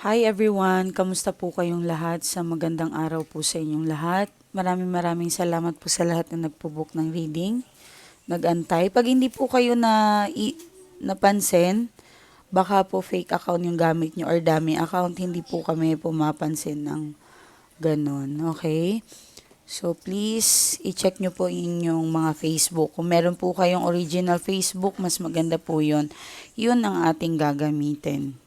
Hi everyone! Kamusta po kayong lahat? Sa magandang araw po sa inyong lahat. Maraming maraming salamat po sa lahat na nagpo-book ng reading. Nag-antay. Pag hindi po kayo na i- napansin, baka po fake account yung gamit nyo or dummy account. Hindi po kami pumapansin ng ganon. Okay? So please, i-check nyo po inyong mga Facebook. Kung meron po kayong original Facebook, mas maganda po yun. Yun ang ating gagamitin.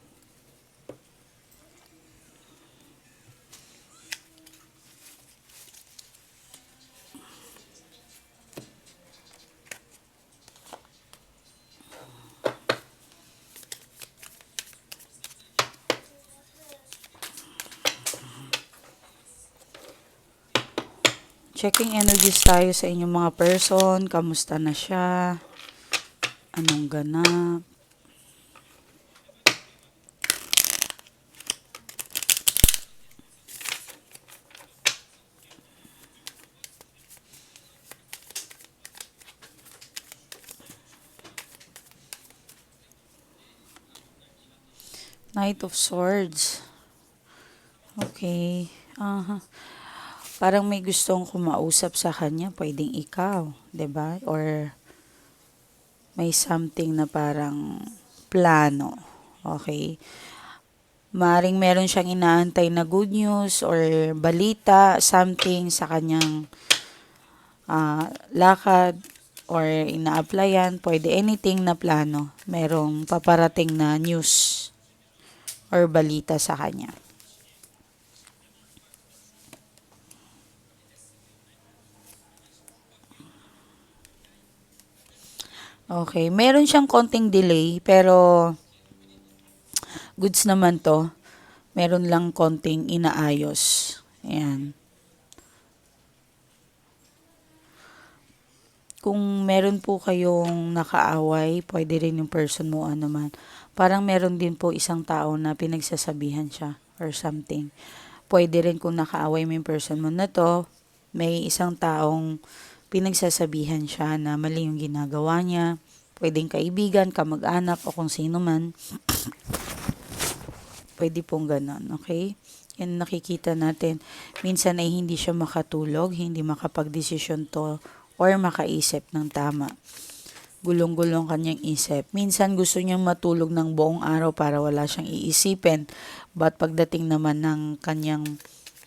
Checking energies tayo sa inyong mga person. Kamusta na siya? Anong ganap? Knight of Swords. Okay. Aha. Parang may gustong kumausap sa kanya, pwedeng ikaw, 'di ba? Or may something na parang plano. Okay? Maring meron siyang inaantay na good news or balita, something sa kanyang ah, lakad or ina-applyan, pwede anything na plano. Merong paparating na news or balita sa kanya. Okay, meron siyang konting delay pero goods naman to. Meron lang konting inaayos. Ayan. Kung meron po kayong nakaaway, pwede rin yung person mo ano man. Parang meron din po isang tao na pinagsasabihan siya or something. Pwede rin kung nakaaway mo yung person mo na to, may isang taong pinagsasabihan siya na mali yung ginagawa niya. Pwedeng kaibigan, kamag-anak, o kung sino man. Pwede pong ganon, okay? Yan nakikita natin. Minsan ay hindi siya makatulog, hindi makapag-desisyon to or makaisip ng tama. Gulong-gulong kanyang isip. Minsan gusto niyang matulog ng buong araw para wala siyang iisipin. But pagdating naman ng kanyang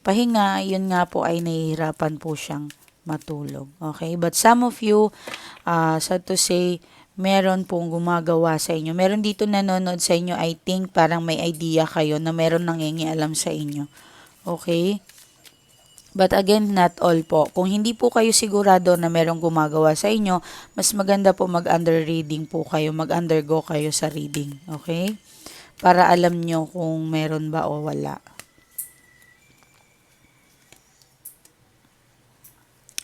pahinga, yun nga po ay nahihirapan po siyang matulog. Okay? But some of you, uh, sad to say, meron pong gumagawa sa inyo. Meron dito nanonood sa inyo, I think parang may idea kayo na meron nangingialam sa inyo. Okay? But again, not all po. Kung hindi po kayo sigurado na merong gumagawa sa inyo, mas maganda po mag-under reading po kayo, mag-undergo kayo sa reading. Okay? Para alam nyo kung meron ba o wala.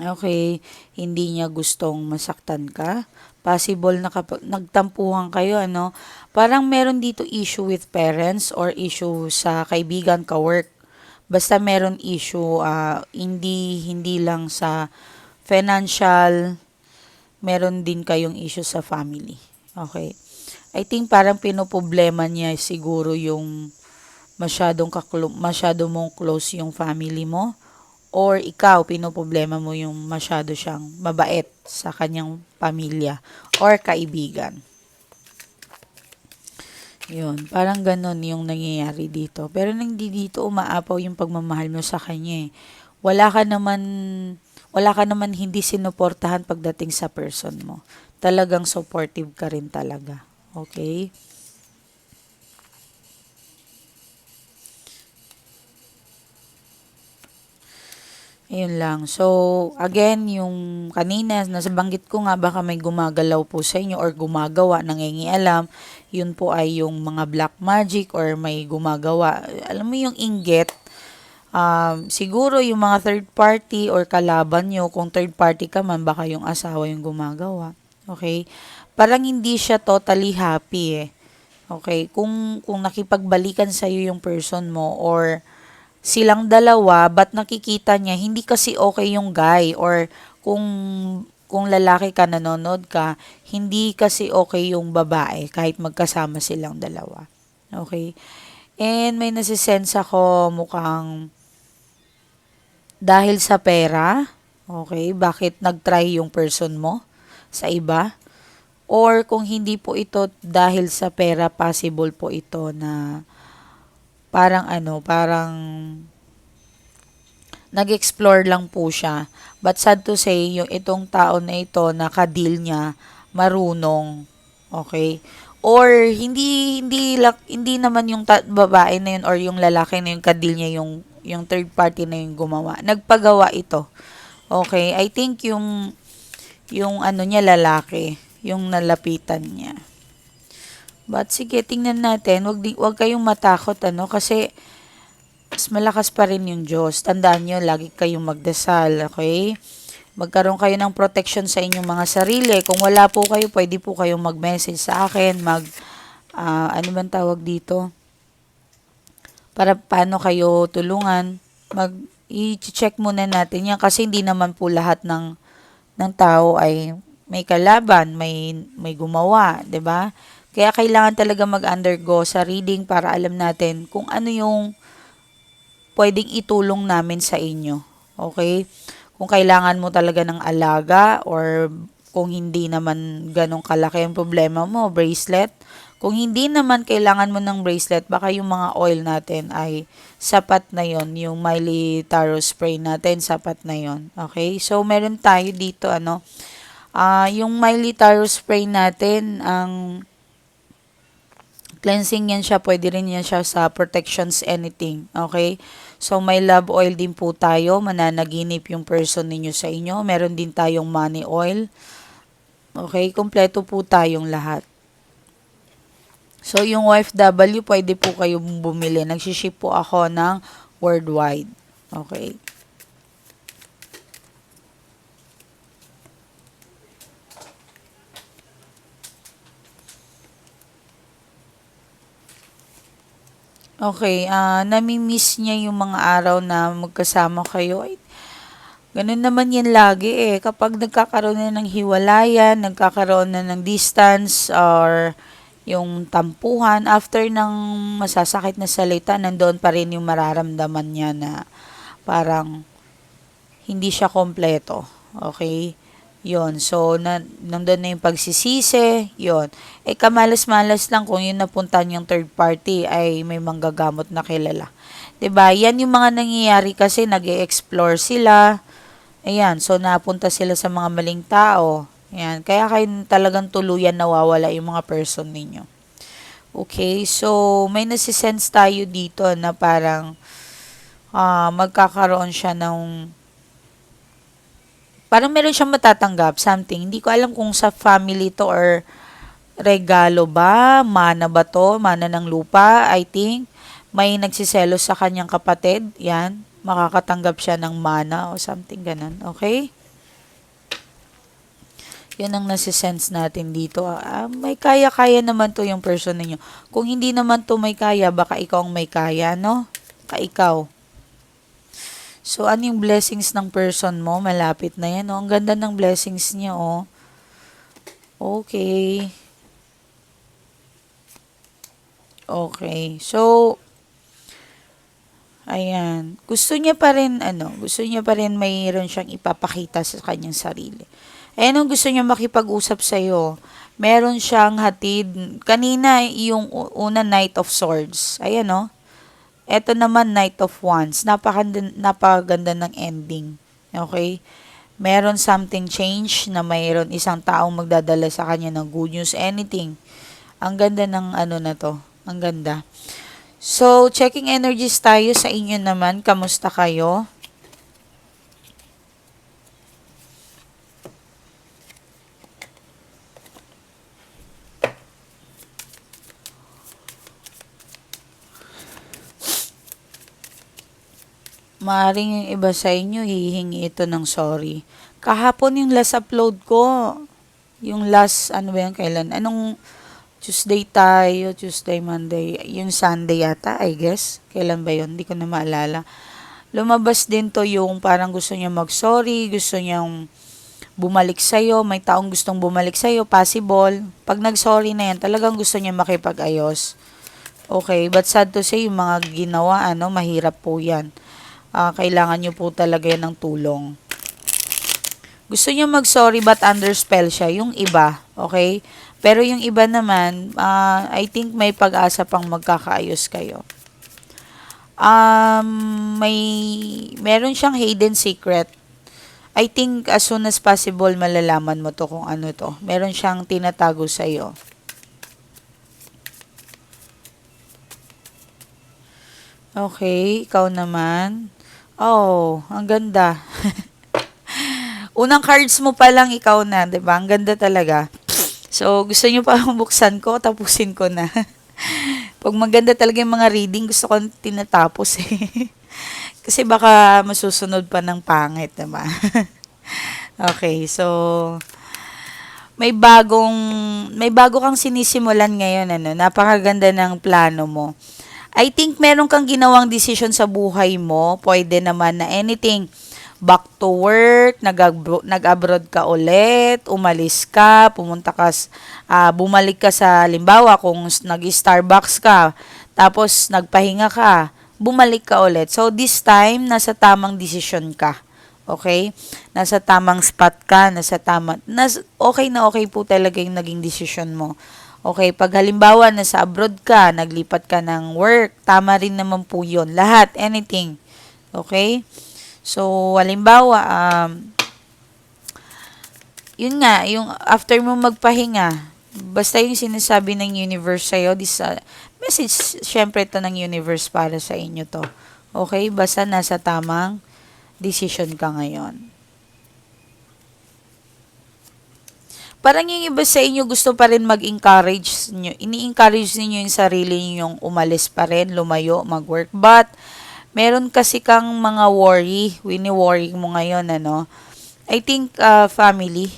Okay, hindi niya gustong masaktan ka. Possible na kapag nagtampuhan kayo, ano, parang meron dito issue with parents or issue sa kaibigan ka work. Basta meron issue, uh, hindi, hindi lang sa financial, meron din kayong issue sa family. Okay. I think parang pinoproblema niya siguro yung masyadong kaklo, masyado mong close yung family mo or ikaw pinoproblema mo yung masyado siyang mabait sa kanyang pamilya or kaibigan. Yun, parang ganun yung nangyayari dito. Pero hindi dito umaapaw yung pagmamahal mo sa kanya eh. Wala ka naman, wala ka naman hindi sinuportahan pagdating sa person mo. Talagang supportive ka rin talaga. Okay? Ayun lang. So, again, yung kanina, nasabanggit ko nga baka may gumagalaw po sa inyo or gumagawa, nangingialam. Yun po ay yung mga black magic or may gumagawa. Alam mo yung inggit, um, siguro yung mga third party or kalaban nyo, kung third party ka man, baka yung asawa yung gumagawa. Okay? Parang hindi siya totally happy eh. Okay? Kung, kung nakipagbalikan sa'yo yung person mo or silang dalawa, but nakikita niya, hindi kasi okay yung guy or kung kung lalaki ka nanonood ka, hindi kasi okay yung babae kahit magkasama silang dalawa. Okay? And may nasisense ako mukhang dahil sa pera, okay, bakit nag-try yung person mo sa iba? Or kung hindi po ito dahil sa pera, possible po ito na parang ano, parang nag-explore lang po siya. But sad to say, yung itong tao na ito, naka-deal niya, marunong. Okay? Or hindi hindi hindi naman yung ta- babae na yun or yung lalaki na yung kadil niya yung yung third party na yung gumawa. Nagpagawa ito. Okay? I think yung yung ano niya lalaki, yung nalapitan niya. But sige, tingnan natin. Wag di, wag kayong matakot ano kasi mas malakas pa rin yung Diyos. Tandaan nyo, lagi kayong magdasal, okay? Magkaroon kayo ng protection sa inyong mga sarili. Kung wala po kayo, pwede po kayong mag-message sa akin, mag, ah, ano bang tawag dito? Para paano kayo tulungan. Mag, i-check muna natin yan kasi hindi naman po lahat ng, ng tao ay may kalaban, may, may gumawa, 'di ba? Kaya kailangan talaga mag-undergo sa reading para alam natin kung ano yung pwedeng itulong namin sa inyo. Okay? Kung kailangan mo talaga ng alaga or kung hindi naman ganong kalaki ang problema mo, bracelet. Kung hindi naman kailangan mo ng bracelet, baka yung mga oil natin ay sapat na yon Yung Miley Taro spray natin, sapat na yon Okay? So, meron tayo dito, ano, ah yung Miley Taro spray natin, ang cleansing yan siya, pwede rin yan siya sa protections anything. Okay? So, may love oil din po tayo. Mananaginip yung person ninyo sa inyo. Meron din tayong money oil. Okay? Kompleto po tayong lahat. So, yung OFW, pwede po kayong bumili. Nagsiship po ako ng worldwide. Okay? Okay, ah nami-miss niya yung mga araw na magkasama kayo. Ay, ganun naman yan lagi eh. Kapag nagkakaroon na ng hiwalayan, nagkakaroon na ng distance or yung tampuhan, after ng masasakit na salita, nandoon pa rin yung mararamdaman niya na parang hindi siya kompleto. Okay? Yon, so na, nandun na yung pagsisisi, yon. Eh kamalas-malas lang kung yung napuntan yung third party ay may manggagamot na kilala. 'Di ba? Yan yung mga nangyayari kasi nag explore sila. Ayan, so napunta sila sa mga maling tao. Ayan, kaya kayo talagang tuluyan nawawala yung mga person ninyo. Okay, so may nasisense tayo dito na parang ah magkakaroon siya ng parang meron siyang matatanggap, something. Hindi ko alam kung sa family to or regalo ba, mana ba to, mana ng lupa, I think. May nagsiselos sa kanyang kapatid, yan. Makakatanggap siya ng mana o something ganun, okay? Yan ang nasisense natin dito. Ah, may kaya-kaya naman to yung person ninyo. Kung hindi naman to may kaya, baka ikaw ang may kaya, no? Ka ikaw. So, ano yung blessings ng person mo? Malapit na yan, oh. Ang ganda ng blessings niya, oh. Okay. Okay. So, ayan. Gusto niya pa rin, ano, gusto niya pa rin mayroon siyang ipapakita sa kanyang sarili. Ayan ang gusto niya makipag-usap sa'yo. Meron siyang hatid. Kanina, yung una, Knight of Swords. Ayan, oh ito naman, Knight of Wands. Napakaganda, napakaganda ng ending. Okay? Meron something change na mayroon isang taong magdadala sa kanya ng good news, anything. Ang ganda ng ano na to. Ang ganda. So, checking energies tayo sa inyo naman. Kamusta kayo? Maaring yung iba sa inyo, hihingi ito ng sorry. Kahapon yung last upload ko, yung last, ano ba yan, kailan? Anong Tuesday tayo, Tuesday, Monday, yung Sunday yata, I guess. Kailan ba yun? Hindi ko na maalala. Lumabas din to yung parang gusto niya mag-sorry, gusto niyang bumalik sa'yo, may taong gustong bumalik sa'yo, possible. Pag nag-sorry na yan, talagang gusto niya makipag-ayos. Okay, but sad to say, yung mga ginawa, ano, mahirap po yan. Ah, kailangan nyo po talaga yan ng tulong. Gusto nyo mag-sorry but under spell siya, yung iba, okay? Pero yung iba naman, ah, I think may pag-asa pang magkakaayos kayo. Um, may, meron siyang hidden secret. I think as soon as possible malalaman mo to kung ano to. Meron siyang tinatago sa'yo. Okay, ikaw naman. Oh, ang ganda. Unang cards mo pa lang ikaw na, 'di ba? Ang ganda talaga. So, gusto niyo pa buksan ko, tapusin ko na. Pag maganda talaga yung mga reading, gusto ko tinatapos eh. Kasi baka masusunod pa ng pangit, 'di ba? okay, so may bagong may bago kang sinisimulan ngayon ano. Napakaganda ng plano mo. I think meron kang ginawang decision sa buhay mo. Pwede naman na anything. Back to work, nag- nag-abroad ka ulit, umalis ka, pumunta ka, ah, bumalik ka sa, limbawa, kung nag-Starbucks ka, tapos nagpahinga ka, bumalik ka ulit. So, this time, nasa tamang decision ka. Okay? Nasa tamang spot ka, nasa tama, nas, okay na okay po talaga yung naging decision mo. Okay, pag halimbawa nasa abroad ka, naglipat ka ng work, tama rin naman po yun. Lahat, anything. Okay? So, halimbawa, um, yun nga, yung after mo magpahinga, basta yung sinasabi ng universe sa'yo, this uh, message, syempre to ng universe para sa inyo to. Okay? Basta nasa tamang decision ka ngayon. Parang yung iba sa inyo gusto pa rin mag-encourage nyo. Ini-encourage niyo yung sarili niyo yung umalis pa rin, lumayo, mag-work. But, meron kasi kang mga worry, wini-worry mo ngayon, ano. I think, uh, family.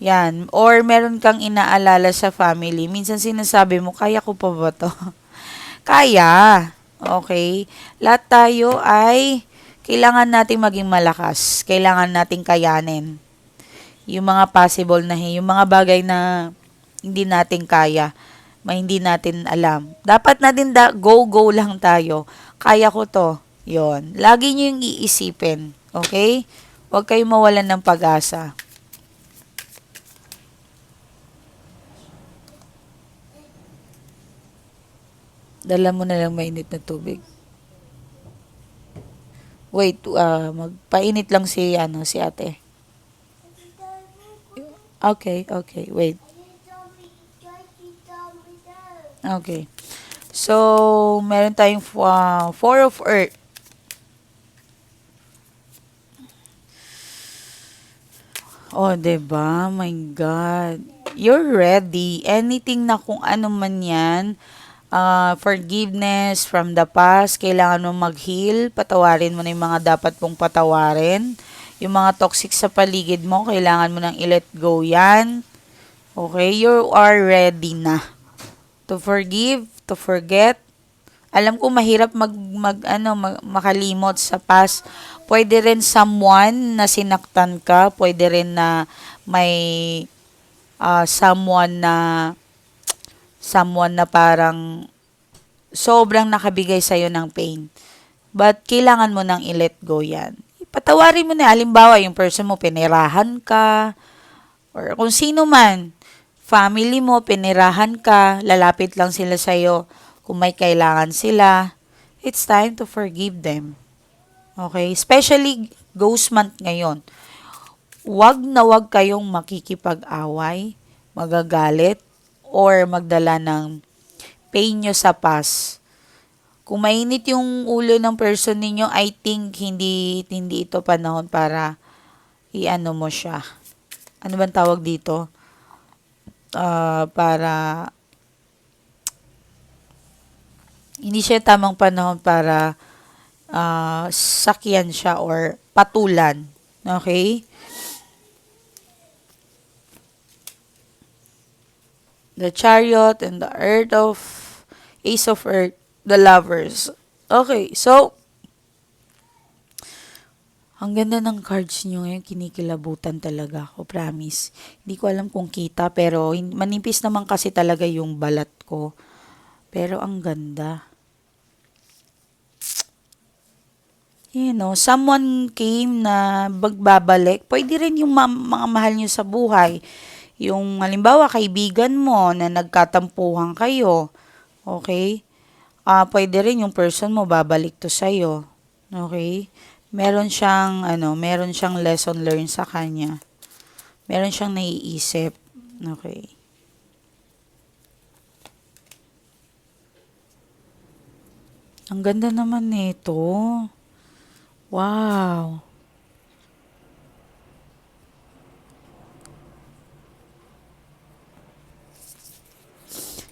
Yan. Or meron kang inaalala sa family. Minsan sinasabi mo, kaya ko pa ba to? kaya. Okay? Lahat tayo ay kailangan nating maging malakas. Kailangan nating kayanin yung mga possible na yung mga bagay na hindi natin kaya, may hindi natin alam. Dapat natin da, go go lang tayo. Kaya ko to. 'Yon. Lagi niyo yung iisipin, okay? Huwag kayong mawalan ng pag-asa. Dala mo na lang mainit na tubig. Wait, ah, magpainit lang si ano si Ate. Okay, okay, wait. Okay. So, meron tayong uh, Four of Earth. Oh, ba? My God. You're ready. Anything na kung ano man 'yan, uh, forgiveness from the past, kailangan mo mag-heal, patawarin mo na yung mga dapat pong patawarin. Yung mga toxic sa paligid mo, kailangan mo nang i-let go yan. Okay, you are ready na to forgive, to forget. Alam ko mahirap mag, mag ano mag, makalimot sa past. Pwede rin someone na sinaktan ka, pwede rin na may uh, someone na someone na parang sobrang nakabigay sa'yo ng pain. But kailangan mo nang i-let go yan. Patawarin mo na. Halimbawa, yung person mo, pinirahan ka, or kung sino man, family mo, pinirahan ka, lalapit lang sila sa'yo. Kung may kailangan sila, it's time to forgive them. Okay? Especially ghost month ngayon. Huwag na huwag kayong makikipag-away, magagalit, or magdala ng pain nyo sa past. Kung mainit yung ulo ng person ninyo, I think hindi hindi ito panahon para iano mo siya. Ano bang tawag dito? Uh, para hindi siya tamang panahon para uh, sakyan siya or patulan. Okay? The chariot and the earth of ace of earth the lovers. Okay, so, ang ganda ng cards nyo ngayon, kinikilabutan talaga ako, promise. Hindi ko alam kung kita, pero manipis naman kasi talaga yung balat ko. Pero ang ganda. You know, someone came na magbabalik. Pwede rin yung ma- mga mahal nyo sa buhay. Yung, halimbawa, kaibigan mo na nagkatampuhan kayo. Okay? Ah, pwede rin yung person mo babalik to sa'yo. Okay? Meron siyang, ano, meron siyang lesson learned sa kanya. Meron siyang naiisip. Okay. Ang ganda naman nito. Wow.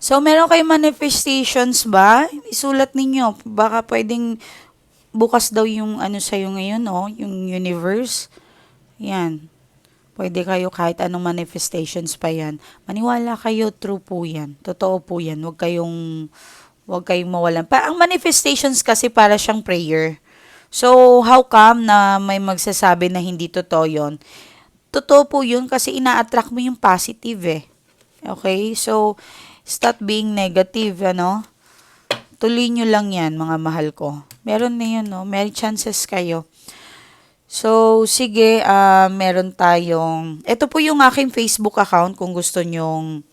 So, meron kayong manifestations ba? Isulat ninyo. Baka pwedeng bukas daw yung ano sa'yo ngayon, no? Yung universe. Yan. Pwede kayo kahit anong manifestations pa yan. Maniwala kayo, true po yan. Totoo po yan. Huwag kayong, huwag kayong mawalan. Pa, ang manifestations kasi para siyang prayer. So, how come na may magsasabi na hindi totoo yun? Totoo po yun kasi ina-attract mo yung positive eh. Okay? So, stop being negative, ano? Tuloy nyo lang yan, mga mahal ko. Meron na yun, no? May chances kayo. So, sige, ah, meron tayong... Ito po yung aking Facebook account kung gusto nyong...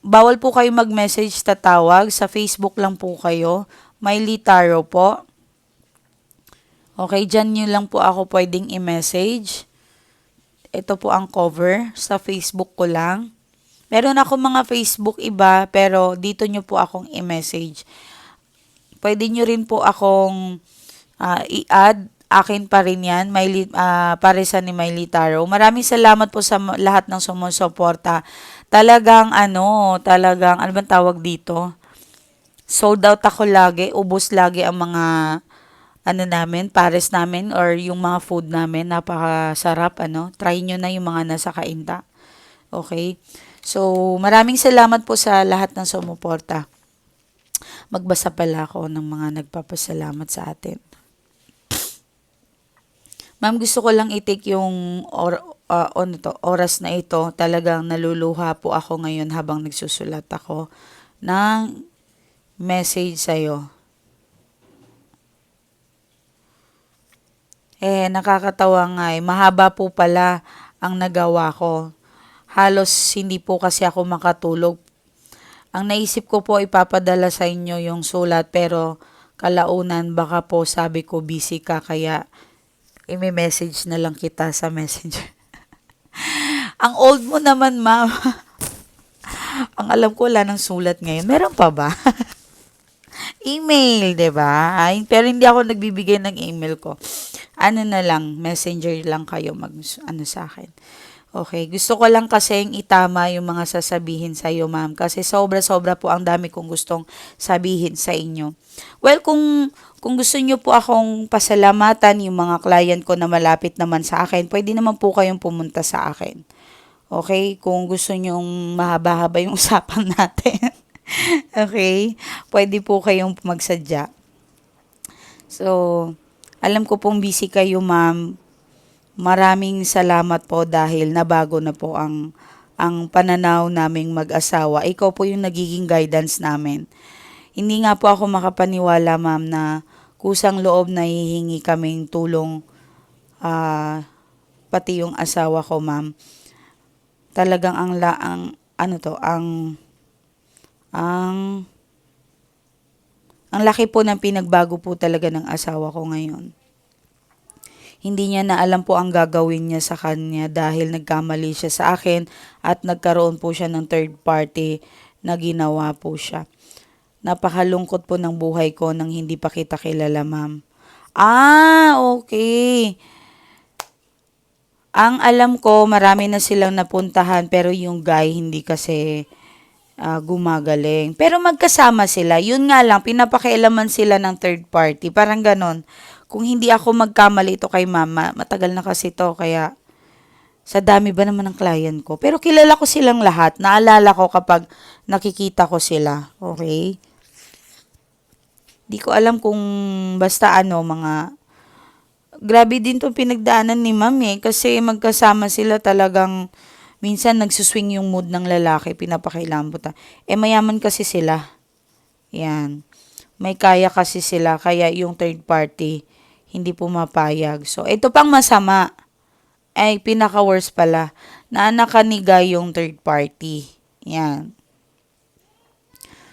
Bawal po kayo mag-message tatawag. Sa Facebook lang po kayo. Miley Taro po. Okay, dyan nyo lang po ako pwedeng i-message. Ito po ang cover. Sa Facebook ko lang. Meron ako mga Facebook iba, pero dito nyo po akong i-message. Pwede nyo rin po akong ah, i-add. Akin pa rin yan, Miley, ah, paresan ni Miley Taro. Maraming salamat po sa lahat ng sumusuporta. Talagang ano, talagang, ano bang tawag dito? Sold out ako lagi, ubos lagi ang mga ano namin, pares namin or yung mga food namin, napakasarap ano. Try nyo na yung mga nasa kainta. Okay? So, maraming salamat po sa lahat ng sumuporta. Magbasa pala ako ng mga nagpapasalamat sa atin. Ma'am, gusto ko lang i-take yung or, ah, ano to, oras na ito. Talagang naluluha po ako ngayon habang nagsusulat ako ng message sa'yo. Eh, nakakatawa nga eh. Mahaba po pala ang nagawa ko. Halos hindi po kasi ako makatulog. Ang naisip ko po ipapadala sa inyo yung sulat pero kalaunan baka po sabi ko busy ka kaya imi-message na lang kita sa messenger. ang old mo naman, ma'am. ang alam ko wala ng sulat ngayon. Meron pa ba? email, 'di ba? Pero hindi ako nagbibigay ng email ko. Ano na lang, messenger lang kayo mag ano sa akin. Okay, gusto ko lang kasing itama yung mga sasabihin sa iyo, ma'am, kasi sobra-sobra po ang dami kong gustong sabihin sa inyo. Well, kung kung gusto niyo po akong pasalamatan yung mga client ko na malapit naman sa akin, pwede naman po kayong pumunta sa akin. Okay? Kung gusto niyo mahaba-haba yung usapan natin. okay? Pwede po kayong magsadya. So, alam ko pong busy kayo, ma'am. Maraming salamat po dahil nabago na po ang ang pananaw naming mag-asawa. Ikaw po yung nagiging guidance namin. Hindi nga po ako makapaniwala, ma'am, na kusang loob na hihingi kaming tulong ah, pati yung asawa ko, ma'am. Talagang ang la ang ano to, ang ang ang laki po ng pinagbago po talaga ng asawa ko ngayon. Hindi niya na alam po ang gagawin niya sa kanya dahil nagkamali siya sa akin at nagkaroon po siya ng third party na ginawa po siya. Napakalungkot po ng buhay ko nang hindi pa kita kilala, ma'am. Ah, okay. Ang alam ko, marami na silang napuntahan pero yung guy hindi kasi ah, gumagaling. Pero magkasama sila. Yun nga lang, pinapakialaman sila ng third party. Parang ganon. Kung hindi ako magkamali ito kay mama, matagal na kasi to kaya sa dami ba naman ng client ko. Pero kilala ko silang lahat. Naalala ko kapag nakikita ko sila. Okay? Di ko alam kung basta ano, mga... Grabe din to pinagdaanan ni ma'am eh. Kasi magkasama sila talagang minsan nagsuswing yung mood ng lalaki, pinapakailaman Eh, mayaman kasi sila. Yan. May kaya kasi sila, kaya yung third party, hindi pumapayag. So, ito pang masama. Ay, pinaka-worst pala. Naanakaniga yung third party. Yan.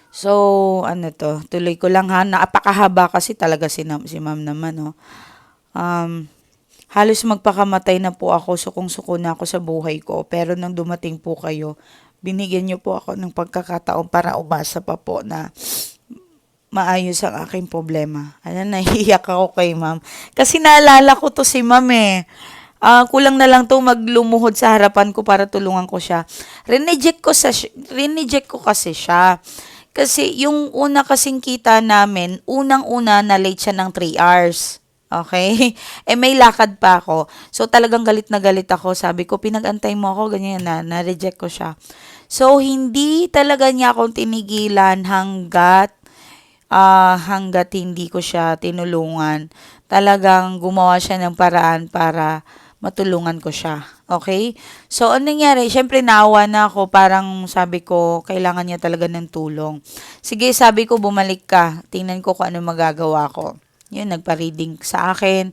So, ano to, tuloy ko lang ha, napakahaba kasi talaga si, si ma'am naman, no. Um, halos magpakamatay na po ako, sukong-suko na ako sa buhay ko. Pero nang dumating po kayo, binigyan niyo po ako ng pagkakataon para umasa pa po na maayos ang aking problema. Ano, nahihiyak ako kay ma'am. Kasi naalala ko to si ma'am eh. Ah, kulang na lang to maglumuhod sa harapan ko para tulungan ko siya. Rineject ko sa rineject ko kasi siya. Kasi yung una kasing kita namin, unang-una na late siya ng 3 hours. Okay? Eh may lakad pa ako. So talagang galit na galit ako. Sabi ko, pinag-antay mo ako, ganyan na, na-reject ko siya. So hindi talaga niya akong tinigilan hanggat ah hanggat hindi ko siya tinulungan. Talagang gumawa siya ng paraan para matulungan ko siya. Okay? So, anong nangyari? Siyempre, naawa na ako. Parang sabi ko, kailangan niya talaga ng tulong. Sige, sabi ko, bumalik ka. Tingnan ko kung ano magagawa ko. Yun, nagpa-reading sa akin.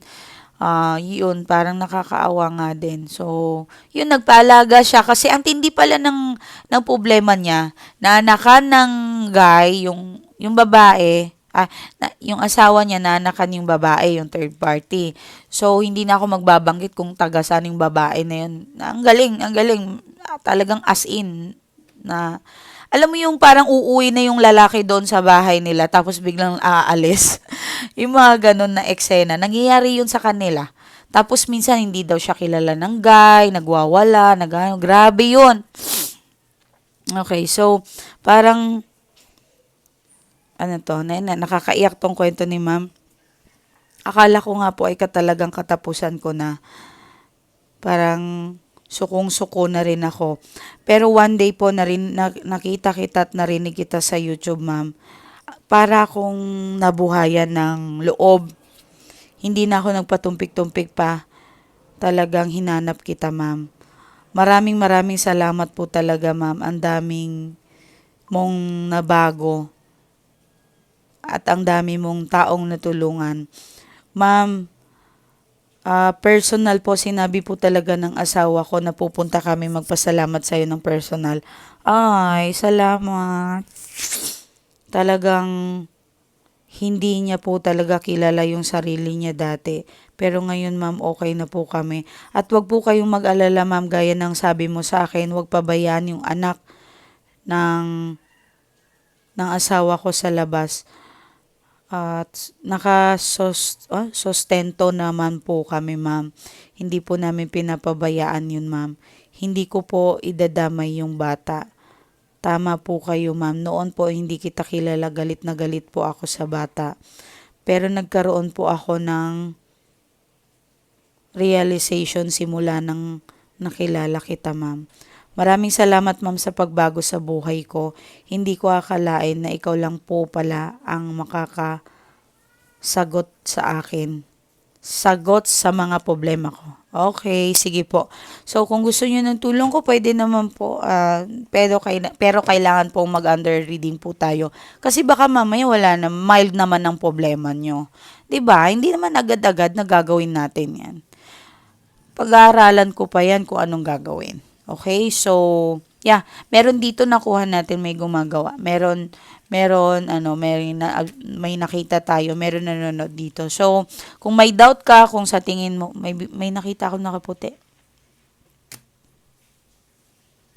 Ah, yun, parang nakakaawa nga din. So, yun, nagpaalaga siya. Kasi ang tindi pala ng, ng problema niya, naanakan ng guy, yung, yung babae, ah, na, yung asawa niya nanakan yung babae, yung third party. So, hindi na ako magbabanggit kung taga saan yung babae na yun. Ang galing, ang galing. Ah, Talagang as in na alam mo yung parang uuwi na yung lalaki doon sa bahay nila tapos biglang aalis. yung mga ganun na eksena. Nangyayari yun sa kanila. Tapos minsan hindi daw siya kilala ng guy, nagwawala, nag grabe yun. Okay, so parang ano to, na, na, nakakaiyak tong kwento ni ma'am. Akala ko nga po ay katalagang katapusan ko na parang sukong-suko na rin ako. Pero one day po na rin, na, nakita kita at narinig kita sa YouTube, ma'am. Para akong nabuhayan ng loob. Hindi na ako nagpatumpik-tumpik pa. Talagang hinanap kita, ma'am. Maraming maraming salamat po talaga, ma'am. Ang daming mong nabago at ang dami mong taong natulungan. Ma'am, ah, personal po, sinabi po talaga ng asawa ko na pupunta kami magpasalamat sa iyo ng personal. Ay, salamat. Talagang hindi niya po talaga kilala yung sarili niya dati. Pero ngayon, ma'am, okay na po kami. At wag po kayong mag-alala, ma'am, gaya ng sabi mo sa akin, wag pabayaan yung anak ng ng asawa ko sa labas. At nakasostento naman po kami, ma'am. Hindi po namin pinapabayaan yun, ma'am. Hindi ko po idadamay yung bata. Tama po kayo, ma'am. Noon po hindi kita kilala, galit na galit po ako sa bata. Pero nagkaroon po ako ng realization simula nang nakilala kita, ma'am. Maraming salamat ma'am sa pagbago sa buhay ko. Hindi ko akalain na ikaw lang po pala ang makakasagot sa akin. Sagot sa mga problema ko. Okay, sige po. So kung gusto niyo ng tulong ko, pwede naman po. ah, pero, kaila- pero kailangan po mag-under reading po tayo. Kasi baka mamaya wala na, mild naman ang problema nyo. ba Hindi naman agad-agad na gagawin natin yan. Pag-aaralan ko pa yan kung anong gagawin. Okay, so, yeah, meron dito nakuha natin may gumagawa. Meron, meron, ano, may, na, may nakita tayo, meron nanonood dito. So, kung may doubt ka, kung sa tingin mo, may, may nakita ako nakaputi.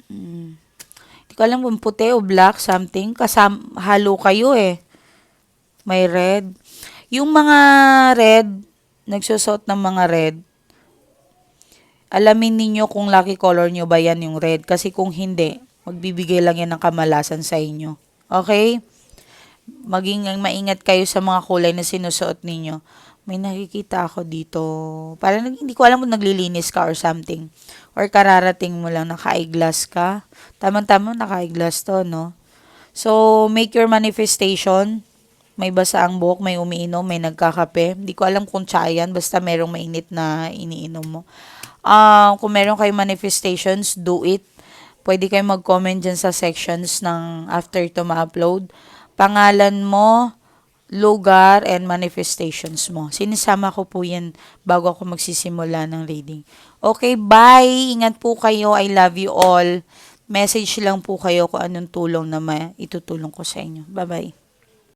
Hmm. Hindi ko alam kung puti o black, something. Kasam, halo kayo eh. May red. Yung mga red, nagsusot ng mga red, alamin ninyo kung lucky color nyo ba yan yung red. Kasi kung hindi, magbibigay lang yan ng kamalasan sa inyo. Okay? Maging maingat kayo sa mga kulay na sinusuot ninyo. May nakikita ako dito. Parang hindi ko alam kung naglilinis ka or something. Or kararating mo lang, naka-eyeglass ka. Tamang-tama, naka-eyeglass to, no? So, make your manifestation. May basa ang buhok, may umiinom, may nagkakape. Hindi ko alam kung tsaya basta merong mainit na iniinom mo. Ah, kung meron kayong manifestations, do it. Pwede kayong mag-comment dyan sa sections ng after to ma-upload. Pangalan mo, lugar, and manifestations mo. Sinisama ko po yan bago ako magsisimula ng reading. Okay, bye! Ingat po kayo. I love you all. Message lang po kayo kung anong tulong na may itutulong ko sa inyo. Bye-bye.